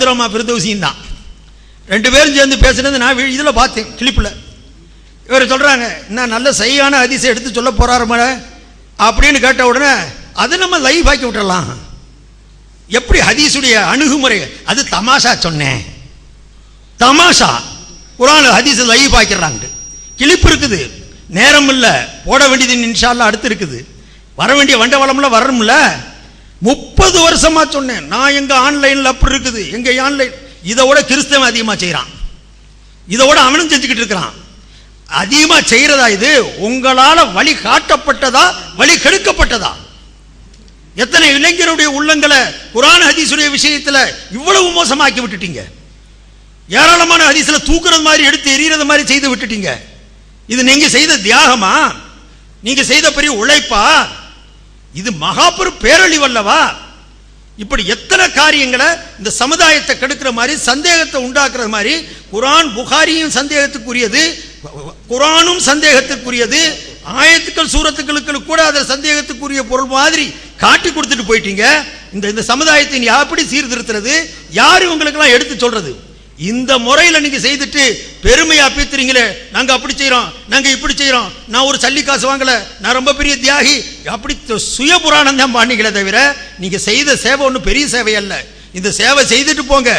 ருத்ரமா பிரதோசியும் தான். ரெண்டு பேரும் சேர்ந்து பேசுனது நான் இதில் பார்த்தேன் கிளிப்பில் இவர் சொல்கிறாங்க நான் நல்ல சரியான அதிசயம் எடுத்து சொல்ல போகிறாருமா அப்படின்னு கேட்ட உடனே அதை நம்ம லைவ் ஆக்கி விட்டுடலாம் எப்படி ஹதீஸுடைய அணுகுமுறை? அது தமாஷா சொன்னேன். தமாஷா குரான் ஹதீஸ் லைவ் ஆக்கிடுறாங்க. கிளிப்பு இருக்குது. நேரம் இல்லை. போட வேண்டியது இன்ஷால்லா அடுத்து இருக்குது. வர வேண்டிய வண்டவளம்ல வரணும்ல. முப்பது வருஷமா சொன்னேன். நான் எங்க ஆன்லைன்ல அப்படி இருக்குது. எங்க ஆன்லைன் இதை விட கிறிஸ்தவன் அதிகமா செய்யறான் இதை விட அவனும் செஞ்சுக்கிட்டு இருக்கிறான். அதிகமா செய்யறதா இது? உங்களால வழி காட்டப்பட்டதா? வழி கெடுக்கப்பட்டதா? எத்தனை இளைஞருடைய உள்ளங்களை குரான் ஹதீசுடைய விஷயத்துல இவ்வளவு மோசமாக்கி விட்டுட்டீங்க. ஏராளமான ஹதீஸ்ல தூக்குறது மாதிரி எடுத்து எரியறது மாதிரி செய்து விட்டுட்டீங்க. இது நீங்க செய்த தியாகமா? நீங்க செய்த பெரிய உழைப்பா? இது மகாபெரும் பேரழிவல்லவா இப்படி எத்தனை காரியங்களை இந்த சமுதாயத்தை கெடுக்கிற மாதிரி சந்தேகத்தை உண்டாக்குற மாதிரி குரான் புகாரியும் சந்தேகத்துக்குரியது குரானும் சந்தேகத்துக்குரியது ஆயத்துக்கள் சூரத்துக்களுக்கு கூட அதை சந்தேகத்துக்குரிய பொருள் மாதிரி காட்டி கொடுத்துட்டு போயிட்டீங்க. இந்த இந்த சமுதாயத்தை நீ எப்படி சீர்திருத்துறது? யார் உங்களுக்கெல்லாம் எடுத்து சொல்றது? இந்த முறையில் நீங்க செய்துட்டு பெருமையா பேத்துறீங்களே நாங்க அப்படி செய்யறோம் நாங்க இப்படி செய்யறோம் நான் ஒரு சல்லி காசு வாங்கல நான் ரொம்ப பெரிய தியாகி அப்படி சுய புராணம் தான் பண்ணீங்களே தவிர நீங்க செய்த சேவை ஒன்றும் பெரிய சேவை அல்ல. இந்த சேவை செய்துட்டு போங்க.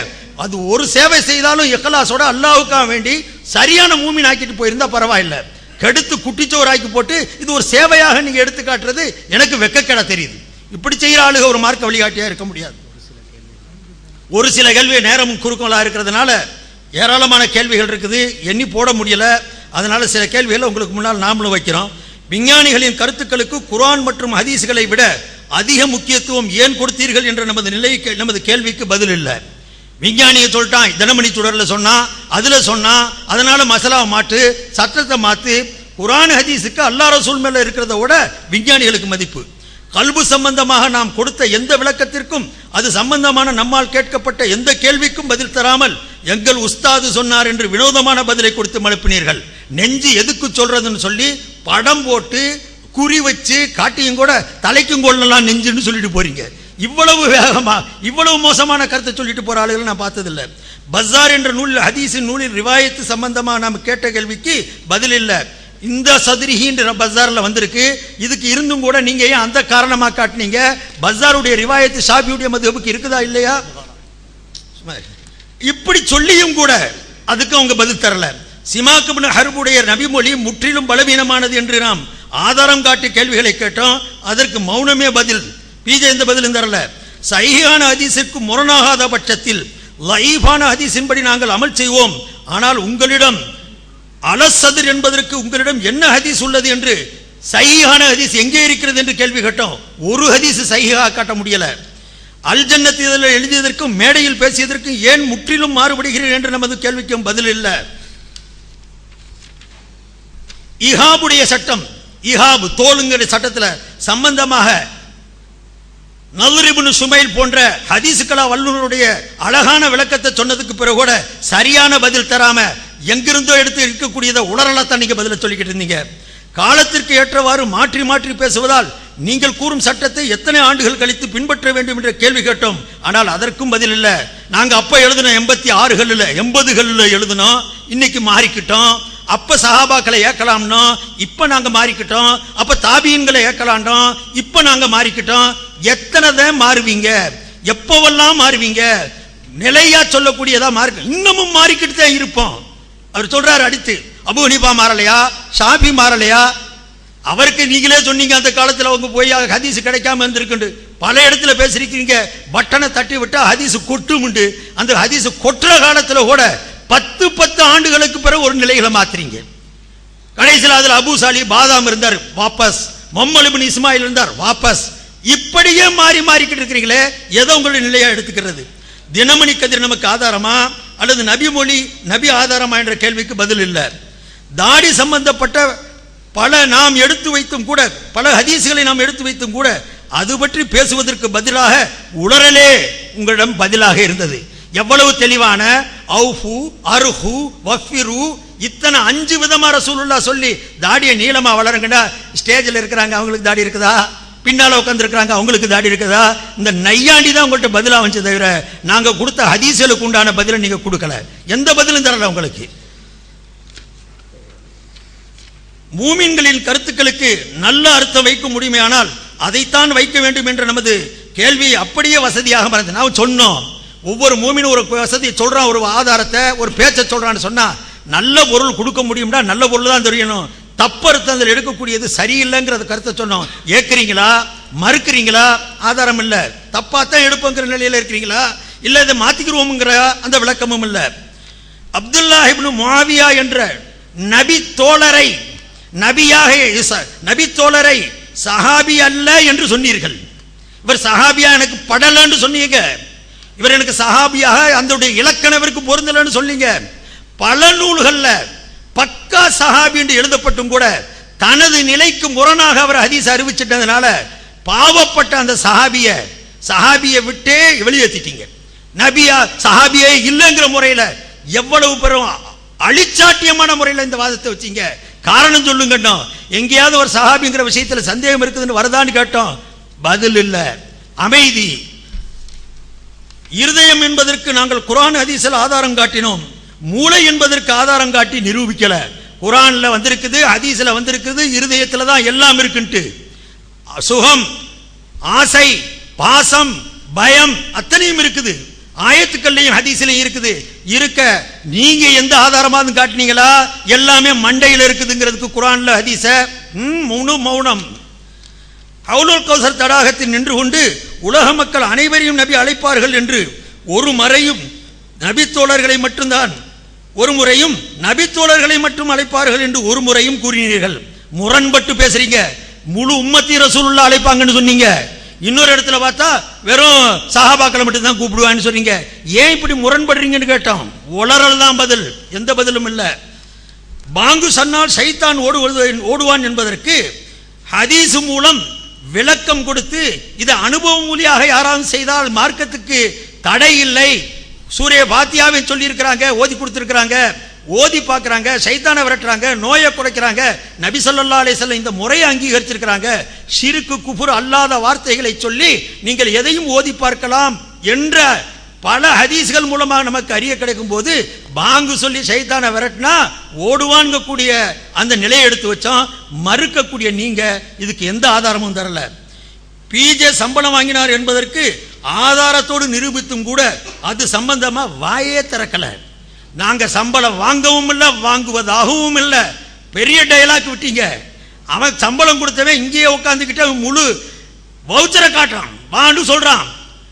அது ஒரு சேவை செய்தாலும் எக்கலாசோட அல்லாவுக்காக வேண்டி சரியான மூமின் ஆக்கிட்டு போயிருந்தா பரவாயில்ல. கெடுத்து குட்டிச்சோறாக்கி போட்டு இது ஒரு சேவையாக நீங்க எடுத்து காட்டுறது எனக்கு வெக்கக்கடை தெரியுது. இப்படி செய்யற ஆளுக ஒரு மார்க்க வழிகாட்டியா இருக்க முடியாது. ஒரு சில கேள்வி நேரமும் குறுக்கலாக இருக்கிறதுனால ஏராளமான கேள்விகள் இருக்குது. எண்ணி போட முடியல. அதனால சில கேள்விகளை உங்களுக்கு முன்னால் நாமளும் வைக்கிறோம். விஞ்ஞானிகளின் கருத்துக்களுக்கு குரான் மற்றும் ஹதீஸ்களை விட அதிக முக்கியத்துவம் ஏன் கொடுத்தீர்கள் என்ற நமது நிலைக்கு நமது கேள்விக்கு பதில் இல்லை. விஞ்ஞானியை சொல்லிட்டான் தினமணி தொடரில் சொன்னா அதில் சொன்னால் அதனால மசாலா மாட்டு சட்டத்தை மாற்று குரான் ஹதீஸுக்கு அல்லாஹ் ரசூல் இருக்கிறத விட விஞ்ஞானிகளுக்கு மதிப்பு. கல்பு சம்பந்தமாக நாம் கொடுத்த எந்த விளக்கத்திற்கும் அது சம்பந்தமான நம்மால் கேட்கப்பட்ட எந்த கேள்விக்கும் பதில் தராமல் எங்கள் உஸ்தாது சொன்னார் என்று வினோதமான பதிலை கொடுத்து மழுப்பினீர்கள். நெஞ்சு எதுக்கு சொல்றதுன்னு சொல்லி படம் போட்டு குறி வச்சு காட்டியும் கூட தலைக்கும் கொள்ளலாம் நெஞ்சுன்னு சொல்லிட்டு போறீங்க. இவ்வளவு வேகமா இவ்வளவு மோசமான கருத்தை சொல்லிட்டு போற ஆளுகளை நான் பார்த்ததில்லை. பஸார் என்ற நூல் ஹதீஸின் நூலில் ரிவாயத்து சம்பந்தமாக நாம் கேட்ட கேள்விக்கு பதில் இல்லை. இந்த சதுரிகின்ற பஜாரில் வந்திருக்கு. இதுக்கு இருந்தும் கூட நீங்க ஏன் அந்த காரணமாக காட்டுனீங்க? பஜாருடைய ரிவாயத்து ஷாபியுடைய மதுபுக்கு இருக்குதா இல்லையா? இப்படி சொல்லியும் கூட அதுக்கு அவங்க பதில் தரல. சிமாக்கு ஹர்புடைய நபிமொழி முற்றிலும் பலவீனமானது என்று நாம் ஆதாரம் காட்டி கேள்விகளை கேட்டோம். அதற்கு மௌனமே பதில். பிஜே இந்த பதிலும் தரல. சைகான அதிசிற்கு முரணாகாத பட்சத்தில் லைஃபான அதிசின்படி நாங்கள் அமல் செய்வோம். ஆனால் உங்களிடம் அலசதுர் என்பதற்கு உங்களிடம் என்ன ஹதீஸ் உள்ளது என்று சைஹான ஹதீஸ் எங்கே இருக்கிறது என்று கேள்வி கேட்டோம். ஒரு ஹதீஸ் சைஹா காட்ட முடியல. அல் ஜன்னத் இதில் எழுதியதற்கும் மேடையில் பேசியதற்கும் ஏன் முற்றிலும் மாறுபடுகிறீர்கள் என்று நமது கேள்விக்கும் பதில் இல்லை. இஹாபுடைய சட்டம் இஹாபு தோலுங்கிற சட்டத்துல சம்பந்தமாக நல்ரிபுன் சுமைல் போன்ற ஹதீசுக்கலா வல்லுநருடைய அழகான விளக்கத்தை சொன்னதுக்கு பிறகு கூட சரியான பதில் தராம எங்கிருந்தோ எடுத்து இருக்கக்கூடியதை உளறலத்தான் நீங்கள் பதில சொல்லிக்கிட்டு இருந்தீங்க. காலத்திற்கு ஏற்றவாறு மாற்றி மாற்றி பேசுவதால் நீங்கள் கூறும் சட்டத்தை எத்தனை ஆண்டுகள் கழித்து பின்பற்ற வேண்டும் என்ற கேள்வி கேட்டோம். ஆனால் அதற்கும் பதில் இல்லை. நாங்கள் அப்போ எழுதின எண்பத்தி ஆறுகளில் எண்பதுகளில் எழுதினோம் இன்னைக்கு மாறிக்கிட்டோம். அப்போ சஹாபாக்களை ஏற்கலாம்னோ இப்போ நாங்கள் மாறிக்கிட்டோம். அப்போ தாபீன்களை ஏற்கலாண்டோம் இப்போ நாங்கள் மாறிக்கிட்டோம். எத்தனை தான் மாறுவீங்க? எப்போவெல்லாம் மாறுவீங்க? நிலையா சொல்லக்கூடியதா மாறி இன்னமும் மாறிக்கிட்டு தான் இருப்போம். அவர் சொல்றாரு அடுத்து அபு ஹனீஃபா மாறலையா? ஷாபி மாறலையா? அவருக்கு நீங்களே சொன்னீங்க அந்த காலத்தில் அவங்க போய் ஹதீஸ் கிடைக்காம இருந்திருக்கு பல இடத்துல பேசிருக்கீங்க பட்டனை தட்டி விட்டா ஹதீஸ் கொட்டுமுண்டு அந்த ஹதீஸ் கொட்டுற காலத்தில் கூட பத்து பத்து ஆண்டுகளுக்கு பிறகு ஒரு நிலைகளை மாத்துறீங்க. கடைசியில் அதில் அபு சாலி பாதாம் இருந்தார் வாபஸ். மொம்மலிபின் இஸ்மாயில் இருந்தார் வாபஸ். இப்படியே மாறி மாறிக்கிட்டு இருக்கிறீங்களே எதை உங்களுடைய நிலையா எடுத்துக்கிறது? தினமணி கதிர் நமக்கு ஆதாரமா? அல்லது நபி மொழி நபி ஆதாரமா என்ற கேள்விக்கு பதில் இல்லை. தாடி சம்பந்தப்பட்ட பல நாம் எடுத்து வைத்தும் கூட பல ஹதீசுகளை நாம் எடுத்து வைத்தும் கூட அது பற்றி பேசுவதற்கு பதிலாக உளறலே உங்களிடம் பதிலாக இருந்தது. எவ்வளவு தெளிவான அவுஃபு அருஹு வஃபிரு இத்தனை அஞ்சு விதமா ரசூலுல்லா சொல்லி தாடியை நீளமா வளருங்கடா ஸ்டேஜில் இருக்கிறாங்க அவங்களுக்கு தாடி இருக்குதா? பின்னால் உட்காந்துருக்காங்க அவங்களுக்கு தாடி இருக்குதா? இந்த நையாண்டி தான் உங்கள்கிட்ட பதிலாக வந்துச்சு தவிர நாங்கள் கொடுத்த ஹதீசலுக்கு உண்டான பதிலை நீங்கள் கொடுக்கல. எந்த பதிலும் தரல உங்களுக்கு. மூமின்களின் கருத்துக்களுக்கு நல்ல அர்த்தம் வைக்க முடியுமானால் அதைத்தான் வைக்க வேண்டும் என்ற நமது கேள்வி அப்படியே வசதியாக மறந்து நான் சொன்னோம். ஒவ்வொரு மூமினும் ஒரு வசதியை சொல்கிறான் ஒரு ஆதாரத்தை ஒரு பேச்சை சொல்கிறான்னு சொன்னால் நல்ல பொருள் கொடுக்க முடியும்னா நல்ல பொருள் தான் தெரியணும். தப்பறுத்தங்கள் எடுக்கக்கூடியது சரியில்லைங்கிறத கருத்தை சொன்னோம். ஏற்கிறீங்களா? மறுக்கிறீங்களா? ஆதாரம் இல்லை. தப்பாக தான் எடுப்போங்கிற நிலையில் இருக்கிறீங்களா? இல்லை இதை மாத்திக்கிறோம்ங்கிற அந்த விளக்கமும் இல்லை. அப்துல்லா இப்னு மாவியா என்ற நபி தோழரை நபியாக நபி தோழரை சஹாபி அல்ல என்று சொன்னீர்கள். இவர் சஹாபியா எனக்கு படலன்னு சொன்னீங்க. இவர் எனக்கு சஹாபியாக அந்த இலக்கணம் இவருக்கு பொருந்தலன்னு சொன்னீங்க. பல நூல்களில் பத்து சஹாபி என்று எழுதப்பட்டும் கூட தனது நிலைக்கு முரணாக அவர் ஹதீஸ் அறிவிச்சிட்டதுனால பாவப்பட்ட அந்த சஹாபிய சஹாபிய விட்டே வெளியேற்றிட்டீங்க. நபியா சஹாபியே இல்லைங்கிற முறையில எவ்வளவு பெரும் அழிச்சாட்டியமான முறையில் இந்த வாதத்தை வச்சீங்க. காரணம் சொல்லுங்கண்ணா எங்கேயாவது ஒரு சஹாபிங்கிற விஷயத்துல சந்தேகம் இருக்குதுன்னு வருதான்னு கேட்டோம். பதில் இல்ல. அமைதி. இருதயம் என்பதற்கு நாங்கள் குரான் ஹதீஸில் ஆதாரம் காட்டினோம். மூளை என்பதற்கு ஆதாரம் காட்டி நிரூபிக்கல. குரான்ல வந்திருக்குது ஹதீஸ்ல வந்திருக்குது இருதயத்துல தான் எல்லாம் இருக்குன்ட்டு. சுகம் ஆசை பாசம் பயம் அத்தனையும் இருக்குது. ஆயத்துக்கள்லையும் ஹதீஸ்லையும் இருக்குது. இருக்க நீங்க எந்த ஆதாரமாக காட்டினீங்களா? எல்லாமே மண்டையில் இருக்குதுங்கிறதுக்கு குரான்ல ஹதீஸ முனு மௌனம். ஹவுலுல் கௌசர் தடாகத்தில் நின்று கொண்டு உலக மக்கள் அனைவரையும் நபி அழைப்பார்கள் என்று ஒரு மறையும் நபி தோழர்களை மட்டும்தான் ஒரு முறையும் நபித்தோழர்களை மட்டும் அழைப்பார்கள் என்று ஒரு முறையும் கூறினீர்கள். முரண்பட்டு பேசுறீங்க. முழு உம்மத்தி ரசூலுல்லா அழைப்பாங்கன்னு சொன்னீங்க. இன்னொரு இடத்துல பார்த்தா வெறும் சஹாபாக்களை மட்டும் தான் கூப்பிடுவான்னு சொன்னீங்க. ஏன் இப்படி முரண்படுறீங்கன்னு கேட்டோம். உளறல் தான் பதில். எந்த பதிலும் இல்லை. பாங்கு சொன்னால் சைத்தான் ஓடுவது ஓடுவான் என்பதற்கு ஹதீஸ் மூலம் விளக்கம் கொடுத்து இது அனுபவ மூலியாக யாராவது செய்தால் மார்க்கத்துக்கு தடை இல்லை. சூரிய பாத்தியாவை சொல்லியிருக்கிறாங்க ஓதி கொடுத்துருக்குறாங்க ஓதி பார்க்குறாங்க சைத்தானை விரட்டுறாங்க நோயை குறைக்கிறாங்க. நபி ஸல்லல்லாஹு அலைஹி இந்த முறையை அங்கீகரிச்சிருக்கிறாங்க. சிறுக்கு குஃபுர் அல்லாத வார்த்தைகளை சொல்லி நீங்கள் எதையும் ஓதி பார்க்கலாம் என்ற பல ஹதீஸ்கள் மூலமாக நமக்கு அறிய கிடைக்கும் போது பாங்கு சொல்லி சைத்தானை விரட்டினா ஓடுவாங்க கூடிய அந்த நிலையை எடுத்து வச்சோம் மறுக்கக்கூடிய நீங்கள் இதுக்கு எந்த ஆதாரமும் தரல. பிஜே சம்பளம் வாங்கினார் என்பதற்கு ஆதாரத்தோடு நிரூபித்தும் கூட அது சம்பந்தமா வாயே திறக்கல. நாங்க சம்பளம் வாங்கவும் இல்லை வாங்குவதாகவும் இல்லை. பெரிய டயலாக் விட்டீங்க. அவன் சம்பளம் கொடுத்தவன் இங்கேயே உட்காந்துக்கிட்ட முழு வவுச்சரை காட்டுறான். வான்னு சொல்றான்.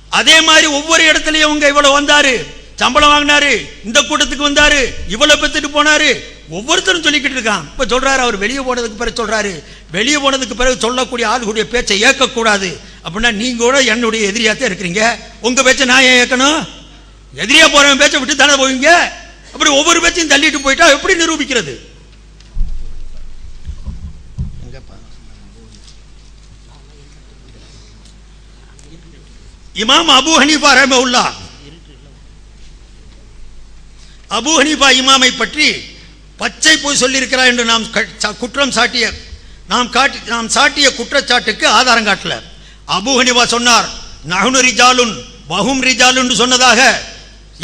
அதே மாதிரி ஒவ்வொரு இடத்துலயும் உங்க இவ்வளவு வந்தாரு. சம்பளம் வாங்கினாரு இந்த கூட்டத்துக்கு வந்தாரு இவ்வளவு பெத்துட்டு போனாரு. ஒவ்வொருத்தரும் சொல்லிக்கிட்டு இருக்கான். இப்ப சொல்றாரு அவர் வெளியே போனதுக்கு பிறகு சொல்றாரு. வெளியே போனதுக்கு பிறகு சொல்லக்கூடிய ஆளுடைய பேச்சை ஏற்கக்கூடாது. அப்படின்னா நீங்க கூட என்னுடைய எதிரியாத்தான் இருக்கிறீங்க. உங்க பேச்சை நான் ஏன் ஏற்கணும் எதிரியா போகிறவன் பேச்சை விட்டு தானே போவீங்க? அப்படி ஒவ்வொரு பேச்சையும் தள்ளிட்டு போயிட்டா எப்படி நிரூபிக்கிறது? இமாம் அபு ஹனீஃபா ரஹ்மவுல்லா அபு ஹனீஃபா இமாமை பற்றி பச்சை போய் சொல்லியிருக்கிறார் என்று நாம் சா- குற்றம் சாட்டிய நாம் காட்டி நாம் சாட்டிய குற்றச்சாட்டுக்கு ஆதாரம் காட்டல. அபுஹனிவா சொன்னார் நகுனு ரிஜாலுன் வஹும் ரிஜாலுன்னு சொன்னதாக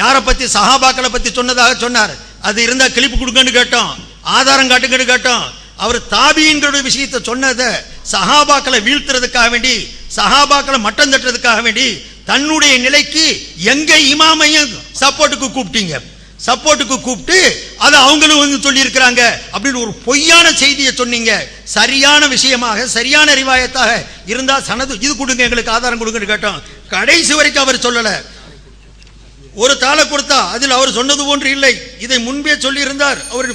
யாரை பற்றி சஹாபாக்களை பற்றி சொன்னதாக சொன்னார். அது இருந்தால் கிளிப்பு கொடுங்கன்னு கேட்டோம் ஆதாரம் காட்டுங்கன்னு கேட்டோம். அவர் தாபியின்களுடைய விஷயத்தை சொன்னதை சஹாபாக்களை வீழ்த்துறதுக்காக வேண்டி சஹாபாக்களை மட்டம் தட்டுறதுக்காக வேண்டி தன்னுடைய நிலைக்கு எங்க இமாமையும் சப்போர்ட்டுக்கு கூப்பிட்டீங்க. சப்போர்ட்டுக்கு கூப்பிட்டு அதை அவங்களும் வந்து சொல்லியிருக்கிறாங்க அப்படின்னு ஒரு பொய்யான செய்தியை சொன்னீங்க. சரியான விஷயமாக சரியான ரிவாயத்தாக இருந்தால் சனது இது கொடுங்க எங்களுக்கு ஆதாரம் கொடுங்கன்னு கேட்டோம். கடைசி வரைக்கும் அவர் சொல்லலை. ஒரு தாளை கொடுத்தா அதில் அவர் சொன்னது போன்று இல்லை. இதை முன்பே சொல்லியிருந்தார். அவர்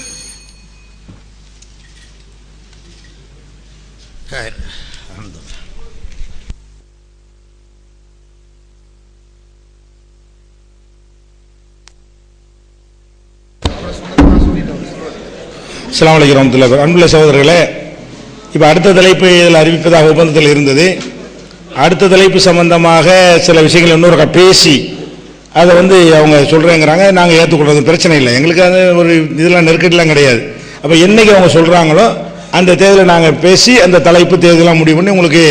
அஸ்ஸலாமு அன்புள்ள சகோதரர்களே இப்போ அடுத்த தலைப்பு இதில் அறிவிப்பதாக ஒப்பந்தத்தில் இருந்தது. அடுத்த தலைப்பு சம்பந்தமாக சில விஷயங்கள் இன்னொரு பேசி அதை வந்து அவங்க சொல்கிறேங்கிறாங்க நாங்கள் ஏற்றுக்கொள்றது பிரச்சனை இல்லை. எங்களுக்கு அது ஒரு இதெல்லாம் நெருக்கடிலாம் கிடையாது. அப்போ என்றைக்கு அவங்க சொல்கிறாங்களோ அந்த தேர்தலில் நாங்கள் பேசி அந்த தலைப்பு தேர்தலாம் முடிவு பண்ணி உங்களுக்கு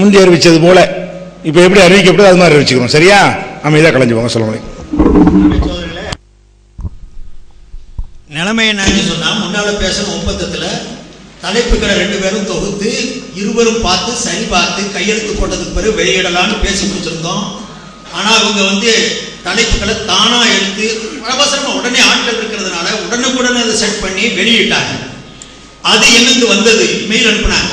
முந்தி அறிவித்தது போல் இப்போ எப்படி அறிவிக்கப்படுது அது மாதிரி அறிவிச்சுக்கிறோம். சரியா? அமைதியாக கலைஞ்சு போங்க. சொல்லுங்க நிலைமை என்னன்னு சொன்னா முன்னால பேசின ஒப்பந்தத்துல தலைப்புகளை ரெண்டு பேரும் தொகுத்து இருவரும் பார்த்து சரி பார்த்து கையெழுத்து போட்டதுக்கு பிறகு வெளியிடலாம்னு பேசி முடிச்சிருந்தோம். ஆனா அவங்க வந்து தலைப்புகளை தானா எடுத்து அவசரமா உடனே ஆட்கள் இருக்கிறதுனால உடனுக்குடனே அதை செட் பண்ணி வெளியிட்டாங்க. அது எனக்கு வந்தது? மெயில் அனுப்புனாங்க.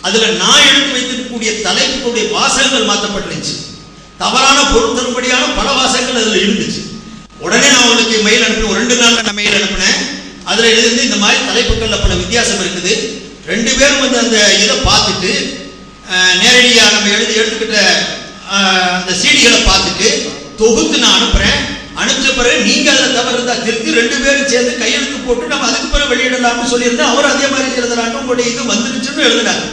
அதுல நான் எடுத்து வைத்திருக்கக்கூடிய தலைப்புகளுடைய வாசகங்கள் மாற்றப்பட்டுருந்துச்சு தவறான பொருள் தரும்படியான பல வாசகங்கள் அதுல இருந்துச்சு. உடனே நான் உங்களுக்கு மெயில் அனுப்பினேன் ரெண்டு நாள்ல நான் மெயில் அனுப்பினேன். அதுல எழுதி இந்த மாதிரி தலைப்புகள்ல பல வித்தியாசம் இருக்குது. ரெண்டு பேரும் வந்து அந்த இதை பார்த்துட்டு நேரடியாக நம்ம எழுதி எடுத்துக்கிட்ட அந்த சீடிகளை பார்த்துட்டு தொகுத்து நான் அனுப்புறேன். அனுப்பிச்ச பிறகு நீங்க அதில் தவறு இருந்தா திருத்தி ரெண்டு பேரும் சேர்ந்து கையெழுத்து போட்டு நம்ம அதுக்கு பிறகு வெளியிடலாம்னு சொல்லியிருந்தேன் அவர் அதே மாதிரி எழுதுறாங்க. உங்களுடைய இது வந்துருச்சுன்னு எழுதுனாங்க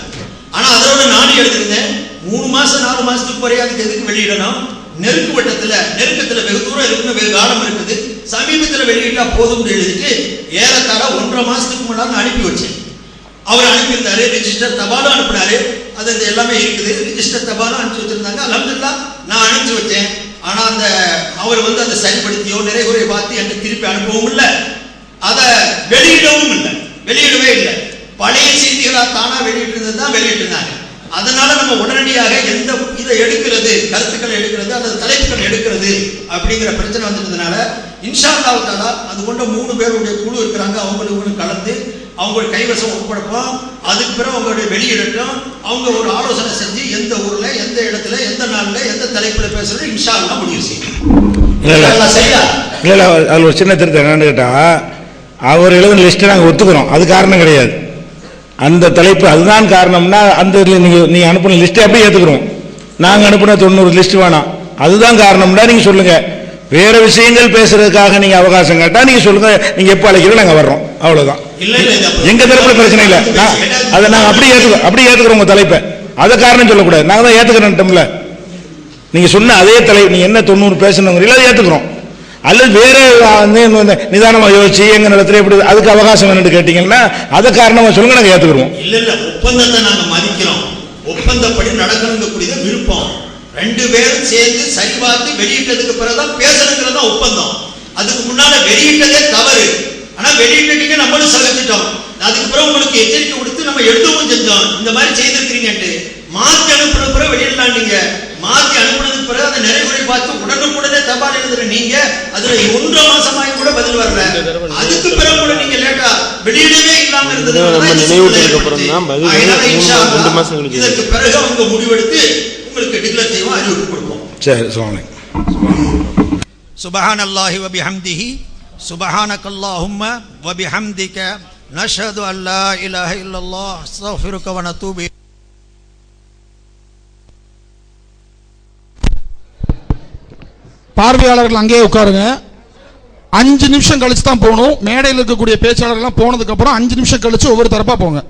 ஆனா அதோட நானும் எழுதிருந்தேன் மூணு மாசம் நாலு மாசத்துக்கு பிறகு அதுக்கு எதுக்கு வெளியிடணும்? நெருக்கு வட்டத்துல நெருக்கத்துல வெகு தூரம் இருக்குன்னு வெகு காலம் இருக்குது. சமீபத்துல வெளியிட்டா போதும்னு எழுதிட்டு ஏறத்தாழ ஒன்றரை மாசத்துக்கு முன்னாடி அனுப்பி வச்சேன். அவர் அனுப்பியிருந்தாரு ரிஜிஸ்டர் தபாலும் அனுப்பினாரு. அது இந்த எல்லாமே இருக்குது. ரிஜிஸ்டர் தபாலும் அனுப்பிச்சு வச்சிருந்தாங்க. அலமதுல்லா நான் அனுப்பிச்சு வச்சேன். ஆனா அந்த அவர் வந்து அதை சரிப்படுத்தியோ நிறைகுறை பார்த்து எனக்கு திருப்பி அனுப்பவும் இல்லை. அதை வெளியிடவும் இல்லை. வெளியிடவே இல்லை. பழைய செய்திகளா தானா வெளியிட்டிருந்தது தான் வெளியிட்டிருந்தாங்க. அதனால நம்ம உடனடியாக எந்த இதை எடுக்கிறது கருத்துக்களை எடுக்கிறது அல்லது தலைப்புகள் எடுக்கிறது அப்படிங்கிற பிரச்சனை வந்ததுனால இன்ஷா அல்லாஹ் தாலா அது கொண்ட மூணு பேருடைய குழு இருக்கிறாங்க. அவங்களுக்கு கலந்து அவங்களுடைய கைவசம் ஒப்படைப்போம். அதுக்கு பிறகு அவங்களுடைய வெளியிடட்டும். அவங்க ஒரு ஆலோசனை செஞ்சு எந்த ஊர்ல எந்த இடத்துல எந்த நாள்ல எந்த தலைப்புல பேசுறது இன்ஷா அல்லாஹ் முடிவு. அல்லாஹ் சரியா இல்லை இல்லை. அதில் ஒரு சின்ன திருத்தம் என்னன்னு கேட்டால் அவர் எழுதின லிஸ்ட்டை நாங்கள் ஒத்துக்கிறோம். அது காரணம் கிடையாது. அந்த தலைப்பு அதுதான் காரணம்னா அந்த நீங்கள் நீங்கள் அனுப்பின லிஸ்ட்டை அப்படியே ஏற்றுக்கிறோம் நாங்கள் அனுப்பின தொண்ணூறு லிஸ்ட் வேணாம். அதுதான் காரணம்னா நீங்கள் சொல்லுங்கள் வேற விஷயங்கள் பேசுறதுக்காக நீங்கள் அவகாசம் கேட்டால் நீங்கள் சொல்லுங்கள் நீங்கள் எப்போ அழைக்கிறோம் நாங்கள் வர்றோம். அவ்வளோதான் இல்ல இல்ல இது அப்ப- எங்க தரப்புல பிரச்சனை இல்லை. அதை நாங்கள் அப்படியே ஏற்றுக்கிறோம் அப்படியே ஏற்றுக்கிறோம் உங்கள் தலைப்பை. அதை காரணம் சொல்லக்கூடாது. நாங்கள் தான் ஏற்றுக்கிறோம்ல நீங்க சொன்ன அதே தலை நீங்க என்ன தொண்ணூறு பேசணுங்கிறீங்களோ அதை ஏத்துக்கிறோம். அல்லது வேற வந்து நிதானமாக நிதானமா யோசிச்சு எங்க நிலத்துல எப்படி அதுக்கு அவகாசம் என்னன்னு கேட்டீங்கன்னா அதை காரணமா சொல்லுங்க நாங்க ஏத்துக்கிறோம் இல்ல இல்ல ஒப்பந்தத்தை நாங்க மதிக்கிறோம். ஒப்பந்தப்படி நடக்கணுங்கக்கூடிய விருப்பம். ரெண்டு பேரும் சேர்ந்து சரி பார்த்து வெளியிட்டதுக்கு பிறகுதான் பேசணுங்கிறது தான் ஒப்பந்தம். அதுக்கு முன்னால வெளியிட்டதே தவறு. ஆனா வெளியிட்டீங்க நம்மளும் சகிச்சிட்டோம். அதுக்கு பிறகு உங்களுக்கு எச்சரிக்கை கொடுத்து நம்ம எழுதவும் செஞ்சோம். இந்த மாதிரி செய்திருக்கிறீங்கன்ட்டு. மாத்தி அனுப்புன பிறகு வெளியிடலாம் நீங்க மாத்தி அனுப்புனதுக்கு பிறகு அதை நிறைகுறை பார்த்து உடனுக்குடனே தபால் எழுதுற நீங்க அதுல ஒன்றரை மாசமாயி கூட பதில் வரல அதுக்கு பிறகு கூட நீங்க லேட்டா வெளியிடவே இல்லாம இருந்தது நம்ம நினைவூட்டலுக்கு அப்புறம் தான் பதில் மூணு ரெண்டு மாசம் கழிச்சு இதற்கு பிறகு அவங்க முடிவெடுத்து உங்களுக்கு டிக்ளேர் செய்வோம் அறிவிப்பு கொடுப்போம் சரி சொல்லுங்க سبحان الله وبحمده سبحانك اللهم وبحمدك نشهد أن لا إله إلا الله استغفرك ونتوب பார்வையாளர்கள் அங்கேயே உட்காருங்க. அஞ்சு நிமிஷம் கழிச்சு தான் போகணும். மேடையில் இருக்கக்கூடிய பேச்சாளர்கள்லாம் போனதுக்கு அப்புறம் அஞ்சு நிமிஷம் கழிச்சு ஒவ்வொரு தரப்பா போங்க.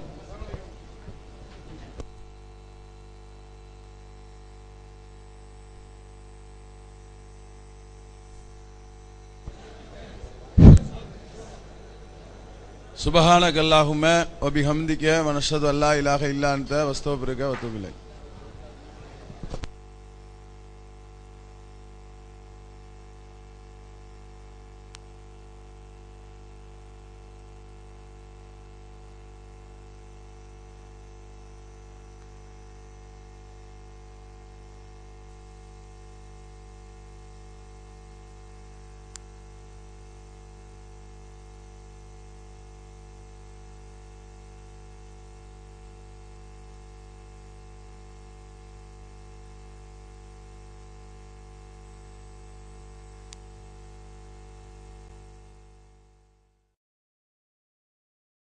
சுபஹானக அல்லாஹும்ம வபிஹம்திக வனஷது அல்லா இலாக இல்லான்ட்ட அன்த வஸ்தவபிருக